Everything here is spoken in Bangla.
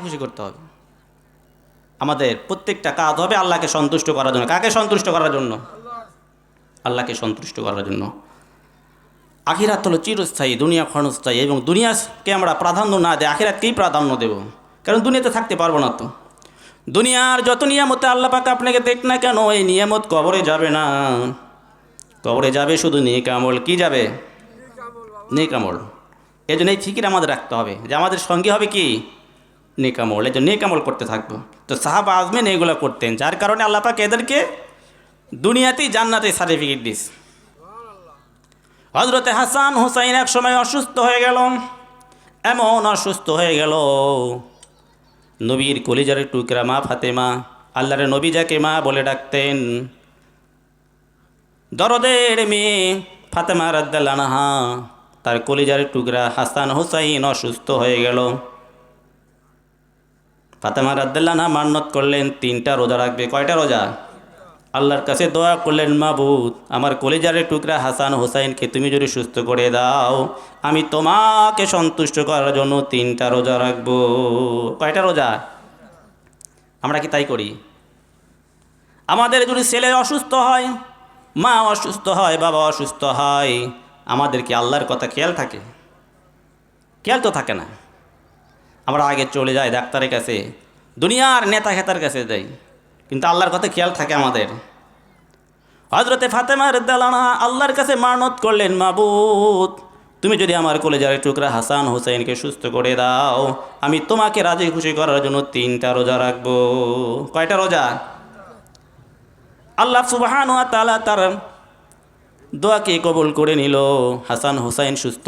খুশি করতে হবে? আমাদের প্রত্যেকটা কাজ হবে আল্লাহকে সন্তুষ্ট করার জন্য। কাকে সন্তুষ্ট করার জন্য? আল্লাহকে সন্তুষ্ট করার জন্য। আখিরাত হলো চিরস্থায়ী, দুনিয়া ক্ষণস্থায়ী এবং দুনিয়াকে আমরা প্রাধান্য না দেয় আখিরাতকেই প্রাধান্য দেব। কারণ দুনিয়াতে থাকতে পারব না তো। দুনিয়ার যত নিয়ামতে আল্লাহ পাকে আপনাকে দেখ না কেন, এই নিয়ামত কবরে যাবে না। কবরে যাবে শুধু নেকামল। কি যাবে? নেকামল। এই জন্য এই ফিকির আমাদের রাখতে হবে। যে আমাদের সঙ্গে হবে কি? নেকামল এই জন্য নেকামল করতে থাকব। তো সাহাব আজমেন এগুলো করতেন, যার কারণে আল্লাহ পাক এদেরকে দুনিয়াতেই জান্নাতে সার্টিফিকেট দিস। হজরতে হাসান হুসাইন এক সময় অসুস্থ হয়ে গেল, এমন অসুস্থ হয়ে গেল। নবীর কলিজার টুকরা মা ফাতেমা, আল্লাহর নবী যাকে মা বলে ডাকতেন, দরদের মেয়ে ফাতেমা রাদ্দালানাহা তার কলিজার টুকরা হাসান হুসাইন অসুস্থ হয়ে গেল। ফাতেমা রাদ্দাল্লানা মান্নত করলেন, তিনটা রোজা রাখবে। কয়টা রোজা? আল্লাহর কাছে দোয়া করলেন, মাবুদ, আমার কলিজার টুকরা হাসান হোসাইনকে তুমি যদি সুস্থ করে দাও, আমি তোমাকে সন্তুষ্ট করার জন্য তিনটা রোজা রাখব। কয়টা রোজা? আমরা কি তাই করি? আমাদের যদি ছেলে অসুস্থ হয়, মা অসুস্থ হয়, বাবা অসুস্থ হয়, আমাদের কি আল্লাহর কথা খেয়াল থাকে? খেয়াল তো থাকে না। আমরা আগে চলে যাই ডাক্তারের কাছে। দুনিয়ার নেতা খেতার কাছে যাই। কিন্তু আল্লাহর কথা খেয়াল থাকে আমাদের। হজরতে ফাতেমা রেদ্দালানা আল্লাহর কাছে মানত করলেন, মাবুদ, তুমি যদি আমার কলেজার টুকরা হাসান হুসাইনকে সুস্থ করে দাও, আমি তোমাকে রাজি খুশি করার জন্য তিনটা রোজা রাখব। কয়টা রোজা? আল্লাহ সুবাহান তার দোয়াকে কবুল করে নিল। হাসান হুসাইন সুস্থ